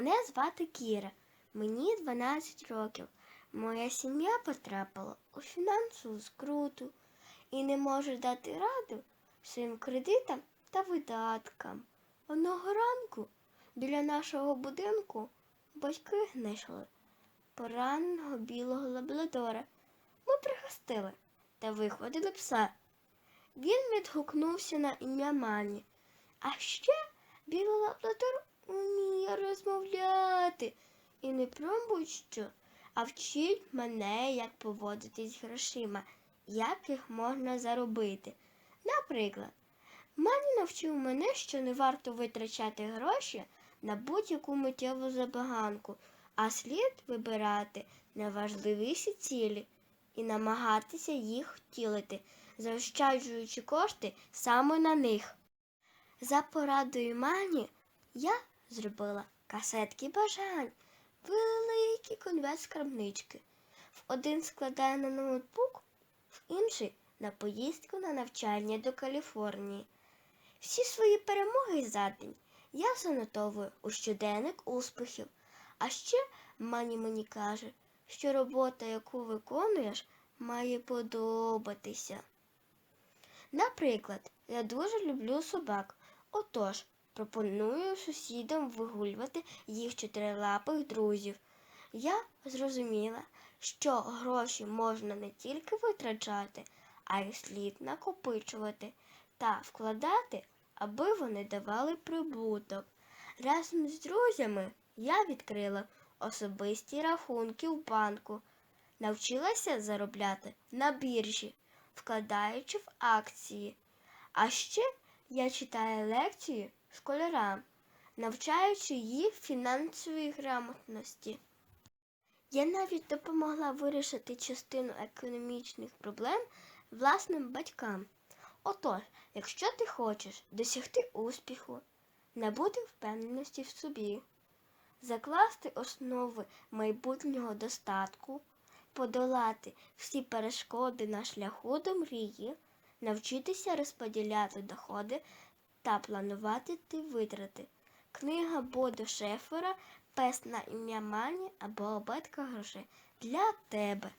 Мене звати Кіра, мені 12 років. Моя сім'я потрапила у фінансову скруту і не може дати раду своїм кредитам та видаткам. Одного ранку біля нашого будинку батьки знайшли пораненого білого лабрадора. Ми пригостили та виходили пса. Він відгукнувся на ім'я Мані. А ще білий лабрадор уміє розмовляти і не про будь-що, а вчить мене, як поводитись з грошима, як їх можна заробити. Наприклад, Мані навчив мене, що не варто витрачати гроші на будь-яку миттєву забаганку, а слід вибирати найважливіші цілі і намагатися їх втілити, заощаджуючи кошти саме на них. За порадою Мані я зробила касетки бажань, великі конверт скарбнички. В один складаю на ноутбук, в інший на поїздку на навчання до Каліфорнії. Всі свої перемоги за день я занотовую у щоденник успіхів. А ще Мані мені каже, що робота, яку виконуєш, має подобатися. Наприклад, я дуже люблю собак. Отож, пропоную сусідам вигулювати їх чотирилапих друзів. Я зрозуміла, що гроші можна не тільки витрачати, а й слід накопичувати та вкладати, аби вони давали прибуток. Разом з друзями я відкрила особисті рахунки в банку, навчилася заробляти на біржі, вкладаючи в акції. А ще я читаю лекції школярам, навчаючи їх фінансовій грамотності. Я навіть допомогла вирішити частину економічних проблем власним батькам. Отож, якщо ти хочеш досягти успіху, набути впевненості в собі, закласти основи майбутнього достатку, подолати всі перешкоди на шляху до мрії, навчитися розподіляти доходи та планувати ті витрати. Книга Боду Шефера Пес на ім'я Мані або Обетка грошей для тебе.